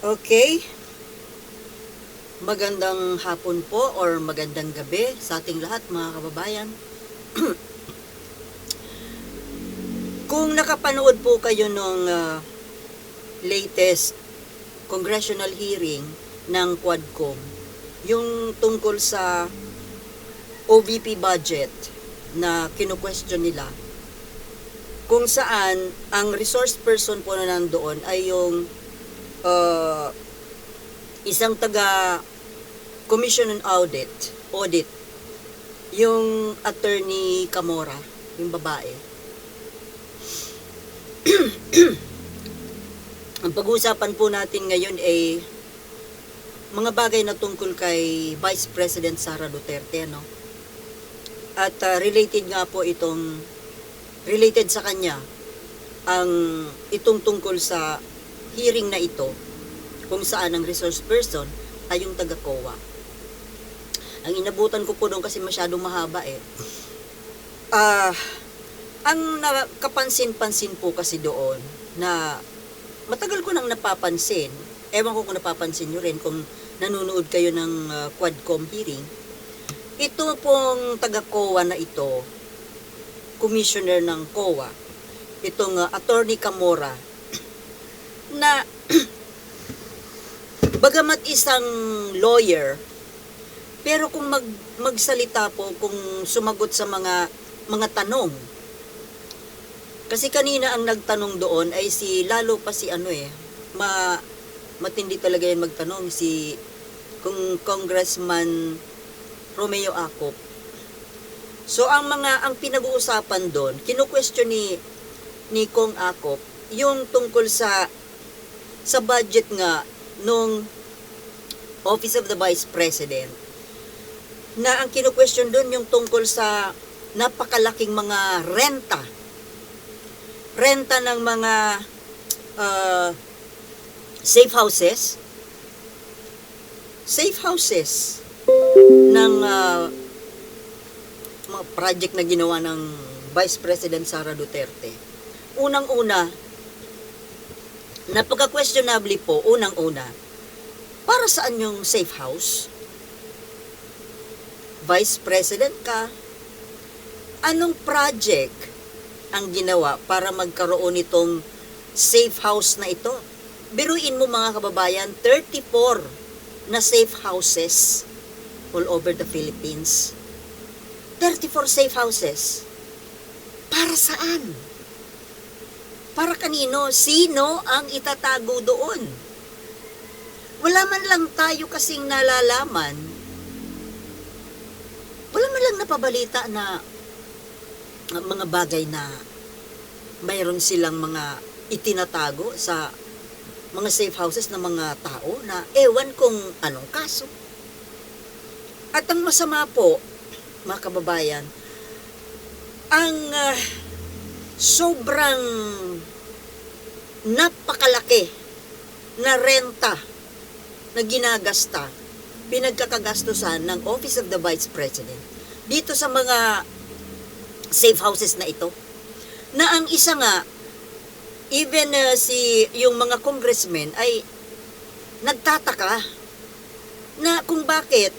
Okay. Magandang hapon po or magandang gabi sa ating lahat mga kababayan. Kung nakapanood po kayo nung ah, latest congressional hearing ng Quadcom, yung tungkol sa OVP budget na kinu-question nila, kung saan ang resource person po na nandoon ay yung uh, isang taga Commission on Audit, audit, yung attorney Camora, yung babae. Ang pag-uusapan po natin ngayon ay mga bagay na tungkol kay Vice President Sara Duterte, no? At uh, related nga po itong related sa kanya ang itong tungkol sa hearing na ito kung saan ang resource person ay yung taga-COA. Ang inabutan ko po doon kasi masyadong mahaba eh. Ah, ang nakapansin-pansin po kasi doon na matagal ko nang napapansin, ewan ko kung napapansin nyo rin kung nanonood kayo ng ah, Quadcom hearing, ito pong taga-COA na ito, commissioner ng COA, itong ah, Attorney Camora, na bagamat isang lawyer, pero kung mag, magsalita po, kung sumagot sa mga mga tanong, kasi kanina ang nagtanong doon ay si, lalo pa si ano eh, ma, matindi talaga yan magtanong, si kung Congressman Romeo Acop. So ang mga, ang pinag-uusapan doon, kinu-question ni, ni Kong Acop, yung tungkol sa, sa budget nga nung Office of the Vice President na ang kinu-question doon yung tungkol sa napakalaking mga renta. Renta ng mga uh, safe houses. Safe houses ng uh, mga project na ginawa ng Vice President Sara Duterte. Unang-una, napaka-questionable po, unang-una, para saan yung safe house? vice president ka, anong project ang ginawa para magkaroon itong safe house na ito? Biruin mo mga kababayan, 34 na safe houses all over the Philippines. 34 safe houses. Para saan? Para kanino? Sino ang itatago doon? Wala man lang tayo kasing nalalaman wala man lang napabalita na mga bagay na mayroon silang mga itinatago sa mga safe houses ng mga tao na ewan kung anong kaso. At ang masama po, mga kababayan, ang uh, sobrang napakalaki na renta na ginagasta pinagkakagastusan ng Office of the Vice President dito sa mga safe houses na ito. Na ang isa nga, even uh, si yung mga congressmen ay nagtataka na kung bakit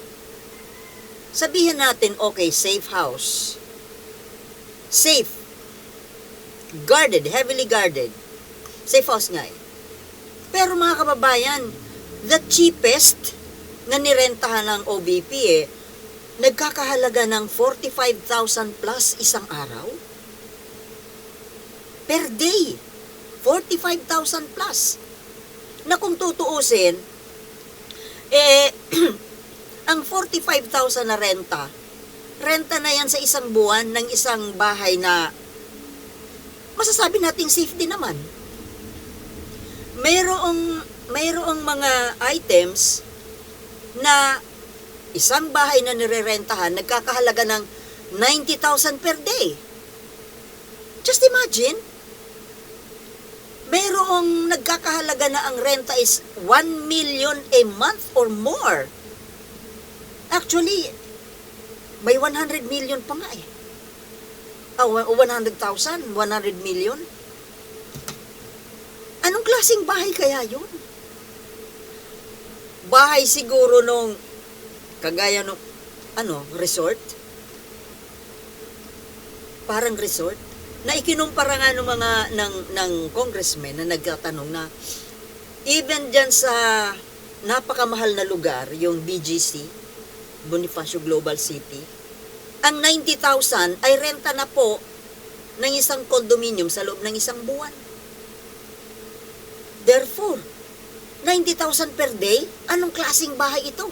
sabihin natin, okay, safe house. Safe. Guarded, heavily guarded. Safe house nga eh. Pero mga kababayan, the cheapest na nirentahan ng OBP eh, nagkakahalaga ng 45,000 plus isang araw? Per day. 45,000 plus. Na kung tutuusin, eh, ang 45,000 na renta, renta na yan sa isang buwan ng isang bahay na masasabi nating safe din naman. Mayroong, mayroong mga items na isang bahay na nirerentahan nagkakahalaga ng 90,000 per day. Just imagine, mayroong nagkakahalaga na ang renta is 1 million a month or more. Actually, may 100 million pa nga eh. Oh, 100,000, 100 million. Anong klaseng bahay kaya yun? bahay siguro nung kagaya nung ano, resort. Parang resort na ikinumpara nga ng mga ng ng congressmen na nagtatanong na even diyan sa napakamahal na lugar, yung BGC, Bonifacio Global City, ang 90,000 ay renta na po ng isang condominium sa loob ng isang buwan. Therefore, 90,000 per day, anong klasing bahay ito?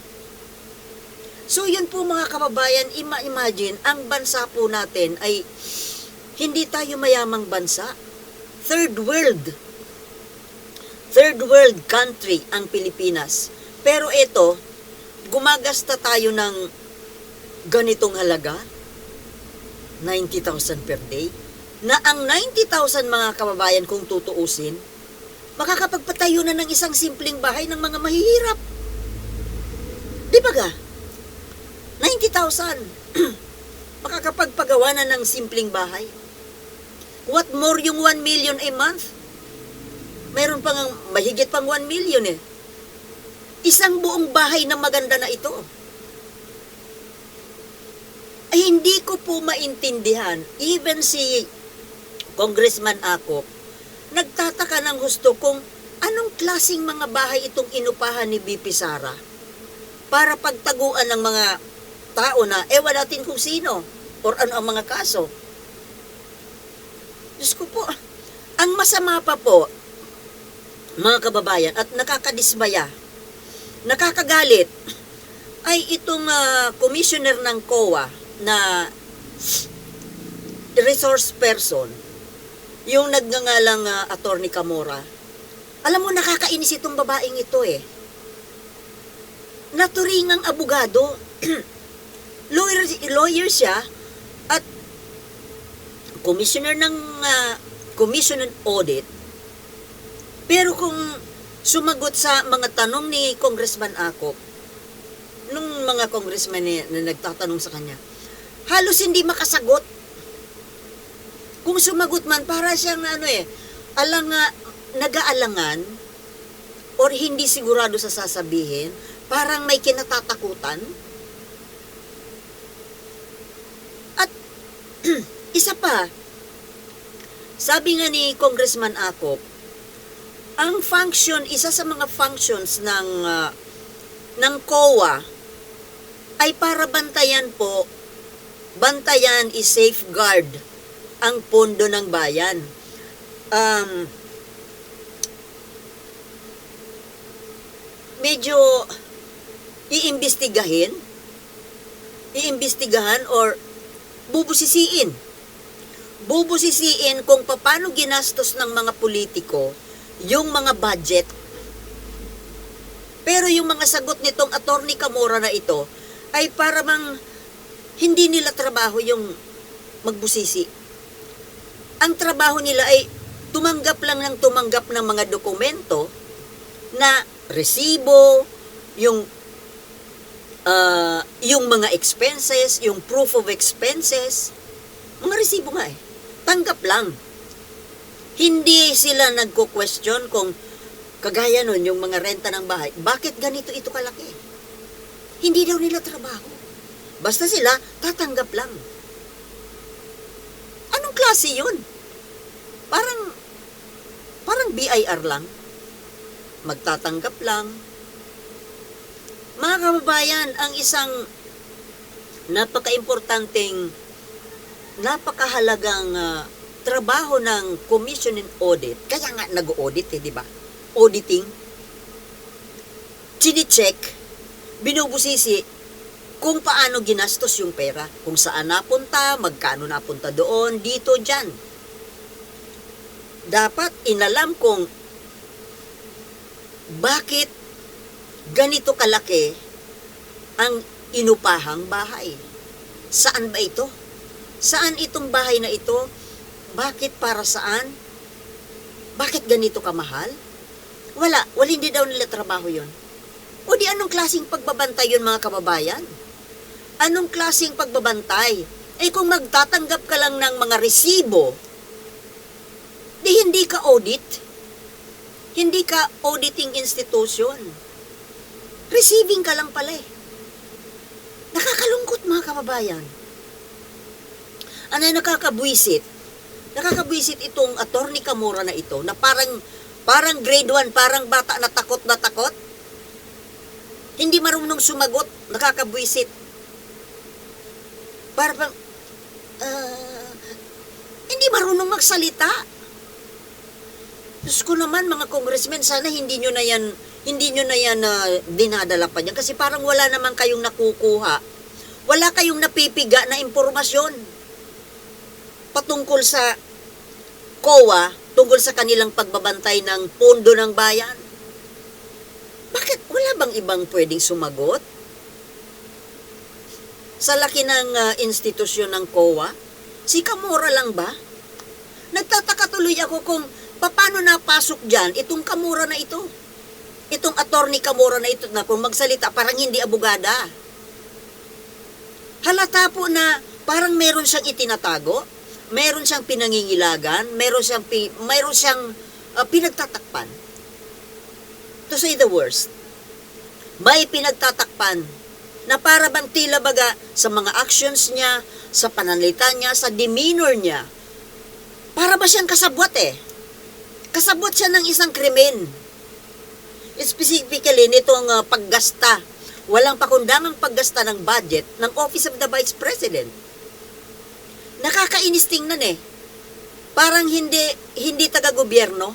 So yun po mga kababayan, ima-imagine, ang bansa po natin ay hindi tayo mayamang bansa. Third world. Third world country ang Pilipinas. Pero ito, gumagasta tayo ng ganitong halaga, 90,000 per day, na ang 90,000 mga kababayan kung tutuusin, makakapagpatayo na ng isang simpleng bahay ng mga mahihirap. Di ba ga? 90,000. makakapagpagawa na ng simpleng bahay. What more yung 1 million a month? Mayroon pang mahigit pang 1 million eh. Isang buong bahay na maganda na ito. Ay hindi ko po maintindihan. Even si Congressman Akop, nagtataka ng gusto kung anong klasing mga bahay itong inupahan ni BP Sara para pagtaguan ng mga tao na ewan natin kung sino or ano ang mga kaso. Diyos ko po, ang masama pa po, mga kababayan, at nakakadismaya, nakakagalit, ay itong ah, commissioner ng COA na resource person, yung nagngangalang uh, attorney Camora, alam mo, nakakainis itong babaeng ito eh. Naturingang abogado, lawyer, lawyer siya, at commissioner ng uh, commission on audit, pero kung sumagot sa mga tanong ni Congressman Akop, nung mga congressman ni, na nagtatanong sa kanya, halos hindi makasagot. Kung sumagot man, para siyang ano eh, alang nga, nag-aalangan, or hindi sigurado sa sasabihin, parang may kinatatakutan. At isa pa, sabi nga ni Congressman Akop, ang function, isa sa mga functions ng ah, ng COA ay para bantayan po, bantayan is safeguard ang pondo ng bayan. Um, medyo iimbestigahin, iimbestigahan or bubusisiin. Bubusisiin kung paano ginastos ng mga politiko yung mga budget. Pero yung mga sagot nitong attorney Camora na ito ay para mang hindi nila trabaho yung magbusisi. Ang trabaho nila ay tumanggap lang ng tumanggap ng mga dokumento na resibo, yung ah, yung mga expenses, yung proof of expenses, mga resibo nga eh. Tanggap lang. Hindi sila nagko-question kung kagaya nun yung mga renta ng bahay, bakit ganito ito kalaki? Hindi daw nila trabaho. Basta sila, tatanggap lang. Anong klase yun? Parang, parang BIR lang. Magtatanggap lang. Mga kababayan, ang isang napaka-importanteng, napakahalagang ah, trabaho ng Commission and Audit, kaya nga nag-audit eh, di ba? Auditing, chine-check, binubusisi kung paano ginastos yung pera, kung saan napunta, magkano napunta doon, dito, dyan. Dapat inalam kung bakit ganito kalaki ang inupahang bahay. Saan ba ito? Saan itong bahay na ito? Bakit para saan? Bakit ganito kamahal? Wala, wala hindi daw nila trabaho yon. O di anong klaseng pagbabantay yun mga kababayan? Anong klaseng pagbabantay? Eh kung magtatanggap ka lang ng mga resibo, di hindi ka audit. Hindi ka auditing institution. Receiving ka lang pala eh. Nakakalungkot mga kababayan. Ano nakakabwisit? Nakakabwisit itong attorney Kamura na ito na parang parang grade 1, parang bata na takot na takot. Hindi marunong sumagot, nakakabwisit. Parang ah, hindi marunong magsalita. Diyos ko naman mga congressmen, sana hindi nyo na yan, hindi nyo na yan na dinadala pa dyan. Kasi parang wala naman kayong nakukuha. Wala kayong napipiga na impormasyon patungkol sa COA, tungkol sa kanilang pagbabantay ng pondo ng bayan. Bakit wala bang ibang pwedeng sumagot? Sa laki ng ah, institusyon ng COA, si Kamura lang ba? Nagtataka tuloy ako kung paano napasok dyan itong Kamura na ito. Itong attorney Kamura na ito na kung magsalita parang hindi abogada. Halata po na parang meron siyang itinatago, meron siyang pinangingilagan, meron siyang, pi, meron siyang ah, pinagtatakpan. To say the worst, may pinagtatakpan na para bang tila baga sa mga actions niya, sa pananalita niya, sa demeanor niya, para ba siyang kasabwat eh? Kasabwat siya ng isang krimen. Specifically, nitong ah, paggasta, walang pakundangang paggasta ng budget ng Office of the Vice President. Nakakainis tingnan eh. Parang hindi, hindi taga-gobyerno.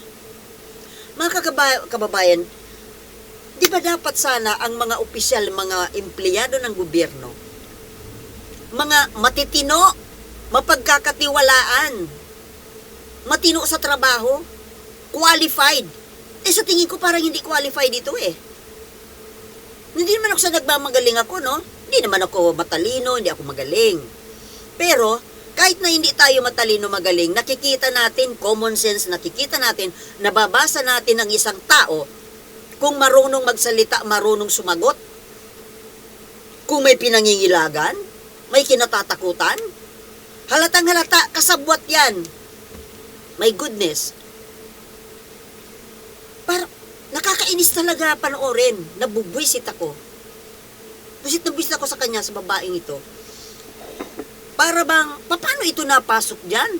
Mga kababayan, di ba dapat sana ang mga opisyal, mga empleyado ng gobyerno, mga matitino, mapagkakatiwalaan, matino sa trabaho, qualified. Eh sa tingin ko parang hindi qualified ito eh. Hindi naman ako sa nagmamagaling ako, no? Hindi naman ako matalino, hindi ako magaling. Pero, kahit na hindi tayo matalino magaling, nakikita natin, common sense, nakikita natin, nababasa natin ang isang tao kung marunong magsalita, marunong sumagot, kung may pinangingilagan, may kinatatakutan, halatang halata, kasabwat yan. My goodness. Parang, nakakainis talaga panoorin. Nabubwisit ako. Busit na buwisit ako sa kanya, sa babaeng ito. Para bang, paano ito napasok dyan?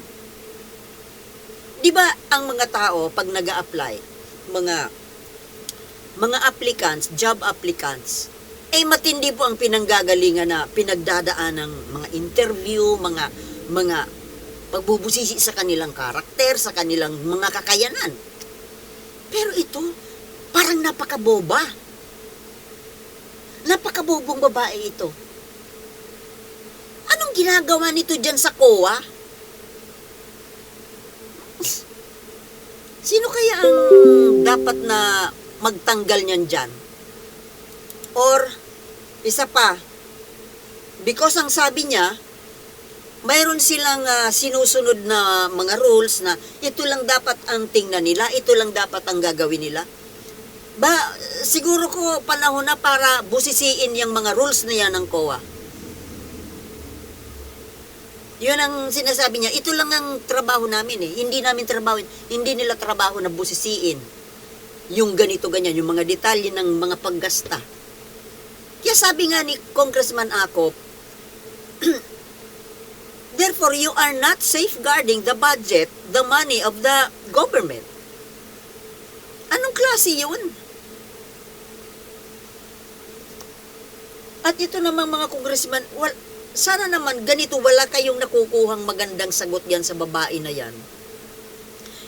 Di ba ang mga tao, pag nag apply mga, mga applicants, job applicants, eh matindi po ang pinanggagalingan na pinagdadaan ng mga interview, mga, mga pagbubusisi sa kanilang karakter, sa kanilang mga kakayanan. Pero ito, parang napakaboba. Napakabobong babae ito. Anong ginagawa nito dyan sa COA? Sino kaya ang dapat na magtanggal niyan dyan? Or, isa pa, because ang sabi niya, mayroon silang ah, sinusunod na mga rules na ito lang dapat ang tingnan nila, ito lang dapat ang gagawin nila. Ba, siguro ko panahon na para busisiin yung mga rules na yan ng COA. Yun ang sinasabi niya, ito lang ang trabaho namin eh. Hindi namin trabaho, hindi nila trabaho na busisiin yung ganito ganyan, yung mga detalye ng mga paggasta. Kaya sabi nga ni Congressman Akop, Therefore, you are not safeguarding the budget, the money of the government. Anong klase yun? At ito namang mga congressman, wal, sana naman ganito wala kayong nakukuhang magandang sagot yan sa babae na yan.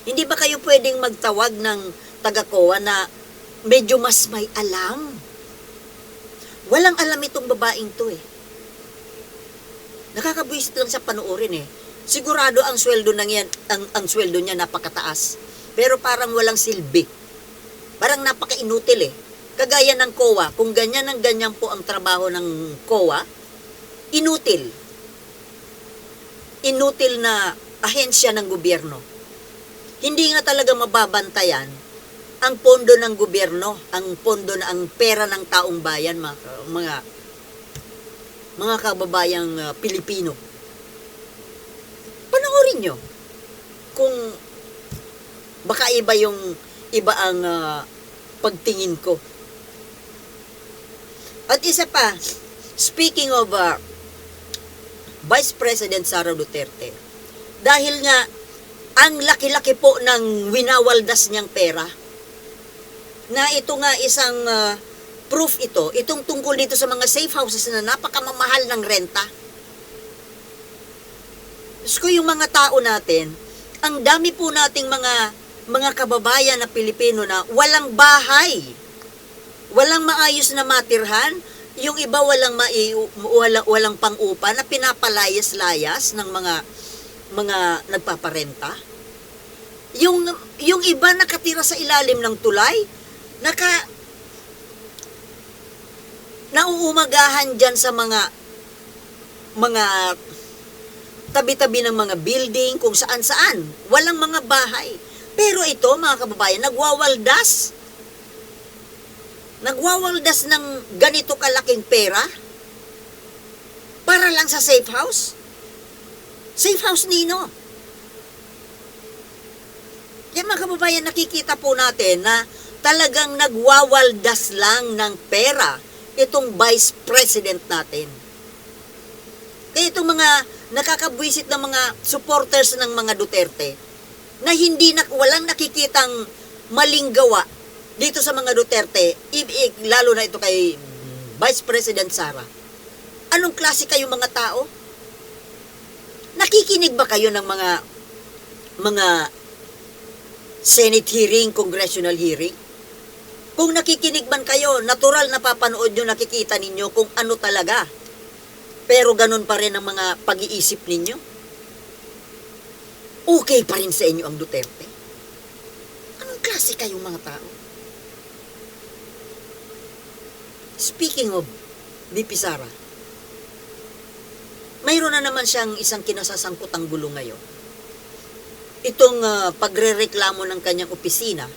Hindi ba kayo pwedeng magtawag ng taga-COA na medyo mas may alam? Walang alam itong babaeng to eh. Nakakabwisit lang sa panoorin eh. Sigurado ang sweldo ng yan, ang, ang sweldo niya napakataas. Pero parang walang silbi. Parang napaka-inutil eh. Kagaya ng COA, kung ganyan ang ganyan po ang trabaho ng COA, inutil. Inutil na ahensya ng gobyerno. Hindi nga talaga mababantayan ang pondo ng gobyerno, ang pondo na ang pera ng taong bayan, mga mga, mga kababayang uh, Pilipino. Panoorin nyo kung baka iba yung iba ang uh, pagtingin ko. At isa pa, speaking of uh, Vice President Sara Duterte, dahil nga ang laki-laki po ng winawaldas niyang pera, na ito nga isang uh, proof ito, itong tungkol dito sa mga safe houses na napakamamahal ng renta. Diyos yung mga tao natin, ang dami po nating mga mga kababayan na Pilipino na walang bahay, walang maayos na matirhan, yung iba walang mai, walang, walang pang-upa na pinapalayas-layas ng mga mga nagpaparenta. Yung yung iba nakatira sa ilalim ng tulay, naka nauumagahan diyan sa mga mga tabi-tabi ng mga building kung saan-saan. Walang mga bahay. Pero ito, mga kababayan, nagwawaldas. Nagwawaldas ng ganito kalaking pera para lang sa safe house. Safe house nino. Yan mga kababayan, nakikita po natin na talagang nagwawaldas lang ng pera itong vice president natin. Kaya itong mga nakakabwisit ng mga supporters ng mga Duterte na hindi na, walang nakikitang maling gawa dito sa mga Duterte, lalo na ito kay Vice President Sara. Anong klase kayo mga tao? Nakikinig ba kayo ng mga mga Senate hearing, congressional hearing? Kung nakikinig man kayo, natural na papanood nyo, nakikita ninyo kung ano talaga. Pero ganun pa rin ang mga pag-iisip ninyo. Okay pa rin sa inyo ang Duterte. Anong klase kayong mga tao? Speaking of BP Sara, mayroon na naman siyang isang kinasasangkutang gulo ngayon. Itong ah, pagrereklamo ng kanyang opisina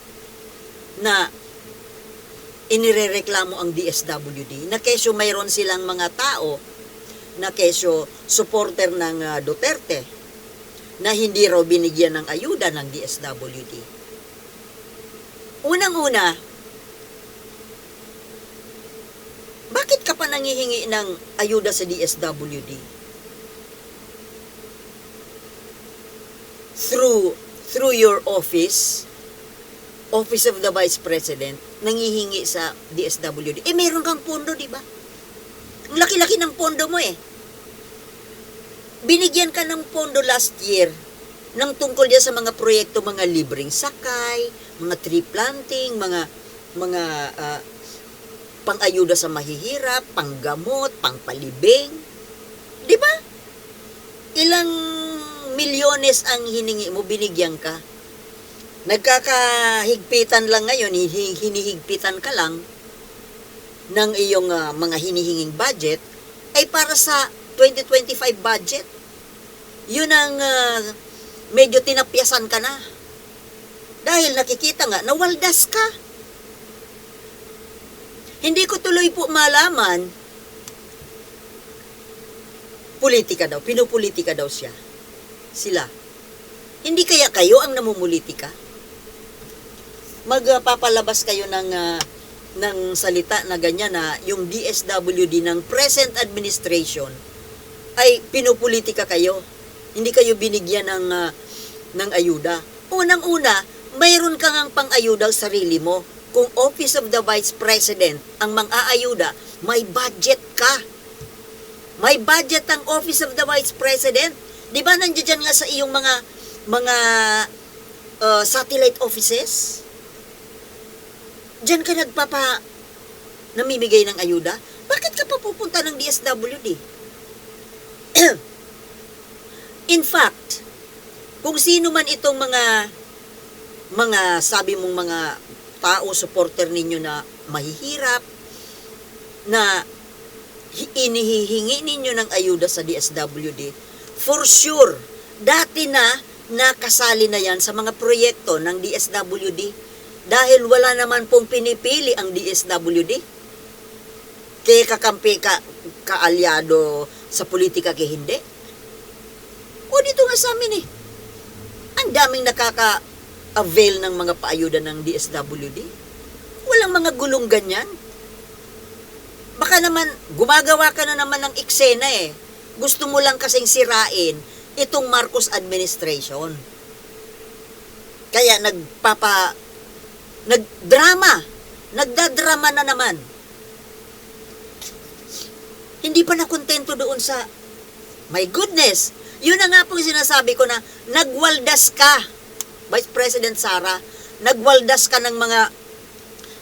na inirereklamo ang DSWD na kesyo mayroon silang mga tao na kesyo supporter ng ah, Duterte na hindi raw binigyan ng ayuda ng DSWD. Unang-una, bakit ka pa nangihingi ng ayuda sa DSWD? Through through your office, Office of the Vice President, nangihingi sa DSWD. Eh, meron kang pondo, di ba? Ang laki-laki ng pondo mo eh. Binigyan ka ng pondo last year ng tungkol diyan sa mga proyekto, mga libreng sakay, mga tree planting, mga mga ah, pang-ayuda sa mahihirap, panggamot, pangpalibing. Di ba? Ilang milyones ang hiningi mo, binigyan ka. Nagkakahigpitan lang ngayon, hihi- hinihigpitan ka lang ng iyong ah, mga hinihinging budget ay para sa 2025 budget. Yun ang ah, medyo tinapyasan ka na. Dahil nakikita nga, nawaldas ka. Hindi ko tuloy po malaman, politika daw, pinupolitika daw siya. Sila. Hindi kaya kayo ang namumulitika? Magpapalabas kayo ng, ah, ng salita na ganyan na yung DSWD ng present administration ay pinupolitika kayo. Hindi kayo binigyan ng, ah, ng ayuda. Unang-una, mayroon kang ang pang-ayuda sa sarili mo. Kung Office of the Vice President ang mang-aayuda, may budget ka. May budget ang Office of the Vice President. Di ba nandiyan nga sa iyong mga mga uh, satellite offices? Diyan ka nagpapa namimigay ng ayuda? Bakit ka pa pupunta ng DSWD? In fact, kung sino man itong mga mga sabi mong mga tao supporter ninyo na mahihirap na hi- inihihingi ninyo ng ayuda sa DSWD for sure dati na nakasali na yan sa mga proyekto ng DSWD dahil wala naman pong pinipili ang DSWD kaya kakampi ka kaalyado sa politika kay hindi o dito nga sa amin eh ang daming nakaka-avail ng mga paayuda ng DSWD. Walang mga gulong ganyan. Baka naman, gumagawa ka na naman ng eksena eh. Gusto mo lang kasing sirain itong Marcos administration. Kaya nagpapa, nagdrama, nagdadrama na naman. Hindi pa nakontento doon sa, my goodness, yun na nga pong sinasabi ko na, nagwaldas ka, Vice President Sara, nagwaldas ka ng mga,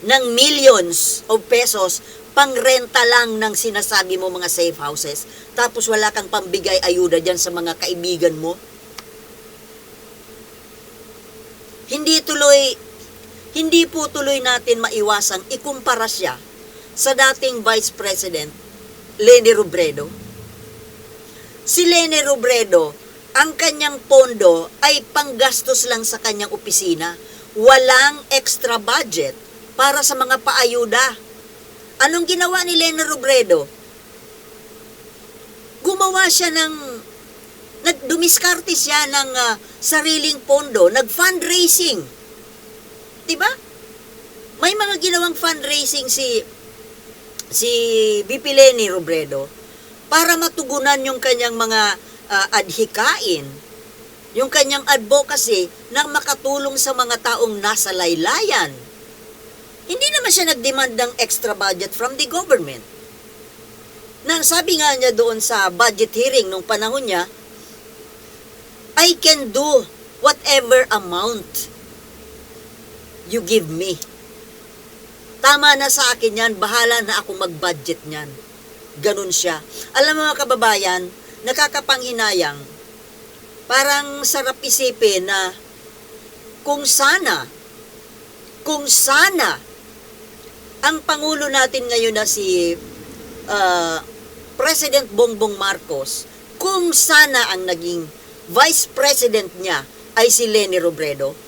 ng millions of pesos pangrenta lang ng sinasabi mo mga safe houses, tapos wala kang pambigay ayuda dyan sa mga kaibigan mo. Hindi tuloy, hindi po tuloy natin maiwasang ikumpara siya sa dating Vice President Leni Robredo. Si Leni Robredo, ang kanyang pondo ay panggastos lang sa kanyang opisina. Walang extra budget para sa mga paayuda. Anong ginawa ni Leni Robredo? Gumawa siya ng nagdumiskarte siya ng ah, sariling pondo, nag-fundraising. 'Di ba? May mga ginawang fundraising si si VP Leni Robredo para matugunan yung kanyang mga ah, adhikain, yung kanyang advocacy na makatulong sa mga taong nasa laylayan. Hindi naman siya nag-demand ng extra budget from the government. Na sabi nga niya doon sa budget hearing nung panahon niya, I can do whatever amount you give me. Tama na sa akin yan, bahala na ako mag-budget niyan. Ganun siya. Alam mo mga kababayan, nakakapanghinayang, parang sarap isipin na kung sana, kung sana, ang Pangulo natin ngayon na si uh, President Bongbong Marcos, kung sana ang naging Vice President niya ay si Leni Robredo,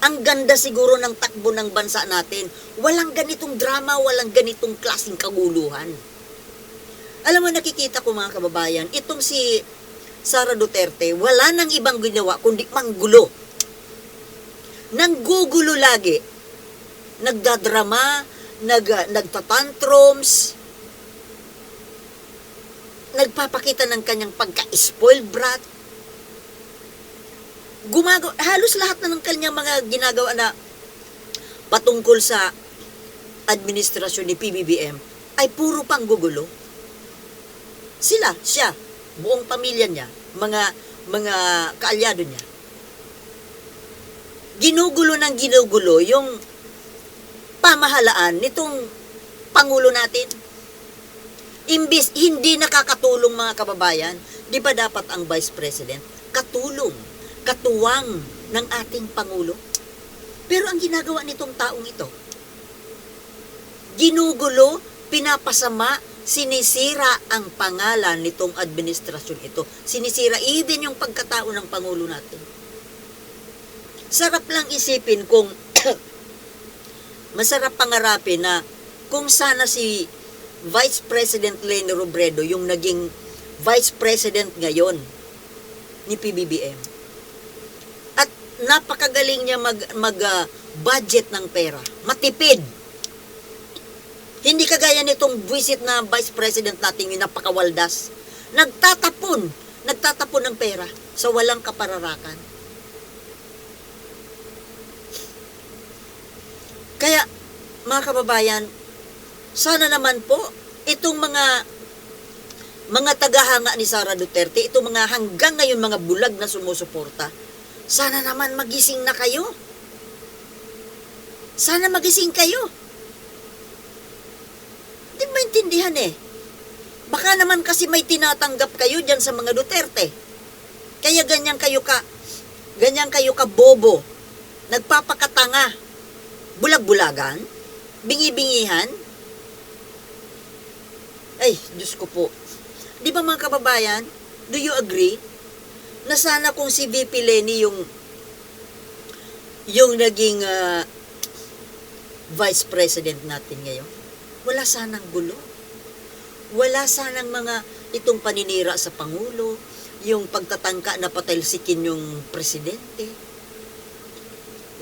ang ganda siguro ng takbo ng bansa natin. Walang ganitong drama, walang ganitong klaseng kaguluhan. Alam mo, nakikita ko mga kababayan, itong si Sara Duterte, wala nang ibang ginawa kundi manggulo. Nanggugulo lagi. Nagdadrama, nag, nagtatantrums, nagpapakita ng kanyang pagka-spoiled brat, gumagawa, halos lahat na ng kanyang mga ginagawa na patungkol sa administrasyon ni PBBM ay puro pang gugulo. Sila, siya, buong pamilya niya, mga mga kaalyado niya. Ginugulo ng ginugulo yung pamahalaan nitong pangulo natin. Imbis hindi nakakatulong mga kababayan, di ba dapat ang Vice President katulong katuwang ng ating Pangulo. Pero ang ginagawa nitong taong ito, ginugulo, pinapasama, sinisira ang pangalan nitong administrasyon ito. Sinisira even yung pagkatao ng Pangulo natin. Sarap lang isipin kung masarap pangarapin na kung sana si Vice President Leni Robredo yung naging Vice President ngayon ni PBBM napakagaling niya mag, mag uh, budget ng pera. Matipid. Hindi kagaya nitong visit na Vice President natin yung napakawaldas. Nagtatapon. Nagtatapon ng pera sa walang kapararakan. Kaya, mga kababayan, sana naman po, itong mga mga tagahanga ni Sara Duterte, itong mga hanggang ngayon mga bulag na sumusuporta, sana naman magising na kayo. Sana magising kayo. Hindi maintindihan eh. Baka naman kasi may tinatanggap kayo dyan sa mga Duterte. Kaya ganyan kayo ka, ganyan kayo ka bobo. Nagpapakatanga. Bulag-bulagan. Bingi-bingihan. Ay, Diyos ko po. Di ba mga kababayan, do you agree? Na sana kung si VP Lenny yung yung naging uh, vice president natin ngayon, wala sanang gulo. Wala sanang mga itong paninira sa Pangulo, yung pagtatangka na patalsikin yung presidente.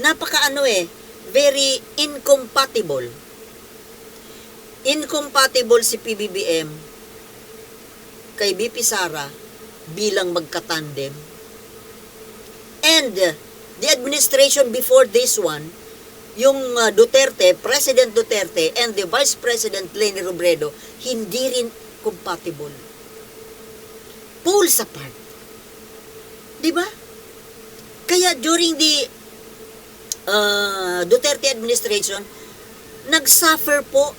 Napaka ano eh, very incompatible. incompatible si PBBM kay BP Sara bilang magkatandem. And uh, the administration before this one, yung uh, Duterte, President Duterte, and the Vice President Leni Robredo, hindi rin compatible. Poles apart. Di ba? Kaya during the uh, Duterte administration, nagsuffer po,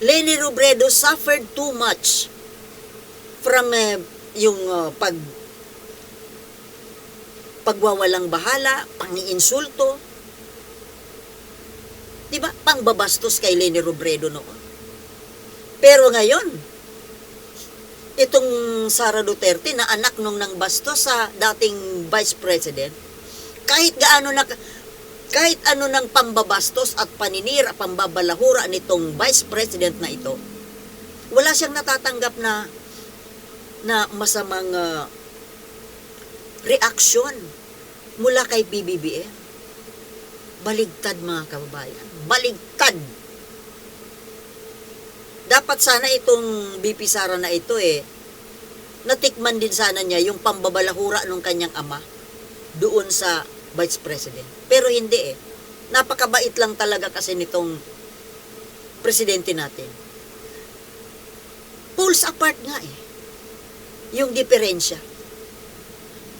Leni Robredo suffered too much from uh, yung uh, pag pagwawalang bahala, pangiinsulto, di ba? Pangbabastos kay Leni Robredo noon. Pero ngayon, itong Sara Duterte na anak nung nang bastos sa dating Vice President, kahit gaano na kahit ano ng pambabastos at paninira, pambabalahura nitong Vice President na ito, wala siyang natatanggap na na masamang uh, reaksyon mula kay BBBM. Baligtad mga kababayan. Baligtad. Dapat sana itong BP Sara na ito eh, natikman din sana niya yung pambabalahura ng kanyang ama doon sa Vice President. Pero hindi eh. Napakabait lang talaga kasi nitong presidente natin. Pulls apart nga eh. Yung diferensya.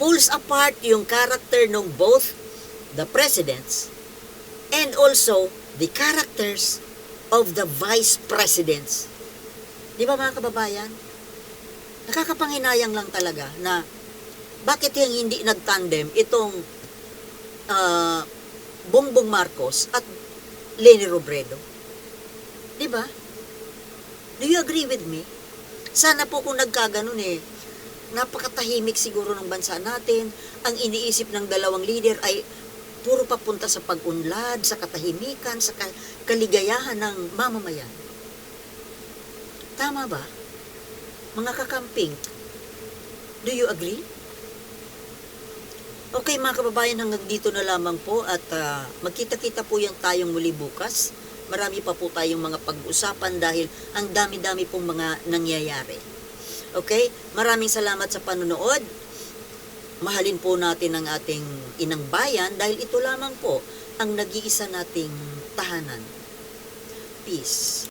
Pulls apart yung character ng both the presidents and also the characters of the vice presidents. Di ba mga kababayan? Nakakapanghinayang lang talaga na bakit yung hindi nagtandem itong ah, Bongbong Marcos at Leni Robredo. Di ba? Do you agree with me? Sana po kung nagkaganon eh, napakatahimik siguro ng bansa natin. Ang iniisip ng dalawang leader ay puro papunta sa pag-unlad, sa katahimikan, sa ka- kaligayahan ng mamamayan. Tama ba? Mga kakamping, do you agree? Okay mga kababayan, hanggang dito na lamang po at ah, magkita-kita po yung tayong muli bukas. Marami pa po tayong mga pag-usapan dahil ang dami-dami pong mga nangyayari. Okay? Maraming salamat sa panonood. Mahalin po natin ang ating inang bayan dahil ito lamang po ang nag-iisa nating tahanan. Peace.